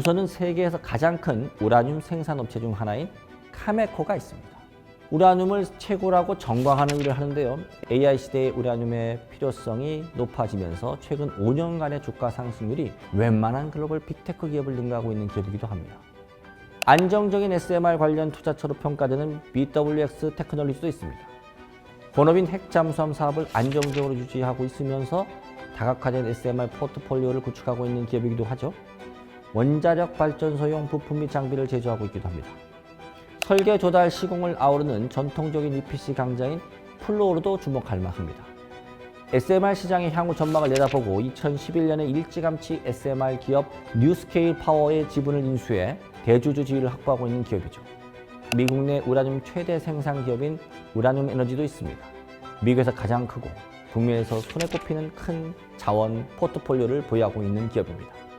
우선은 세계에서 가장 큰 우라늄 생산업체 중 하나인 카메코가 있습니다. 우라늄을 최고라고 정광하는 일을 하는데요. AI 시대의 우라늄의 필요성이 높아지면서 최근 5년간의 주가 상승률이 웬만한 글로벌 빅테크 기업을 능가하고 있는 기업이기도 합니다. 안정적인 SMR 관련 투자처로 평가되는 BWX 테크놀리지도 있습니다. 본업인 핵 잠수함 사업을 안정적으로 유지하고 있으면서 다각화된 SMR 포트폴리오를 구축하고 있는 기업이기도 하죠. 원자력 발전소용 부품 및 장비를 제조하고 있기도 합니다. 설계 조달 시공을 아우르는 전통적인 EPC 강자인 플로우로도 주목할 만합니다. SMR 시장의 향후 전망을 내다보고 2011년에 일찌감치 SMR 기업 뉴스케일 파워의 지분을 인수해 대주주 지위를 확보하고 있는 기업이죠. 미국 내 우라늄 최대 생산 기업인 우라늄 에너지도 있습니다. 미국에서 가장 크고 북미에서 손에 꼽히는 큰 자원 포트폴리오를 보유하고 있는 기업입니다.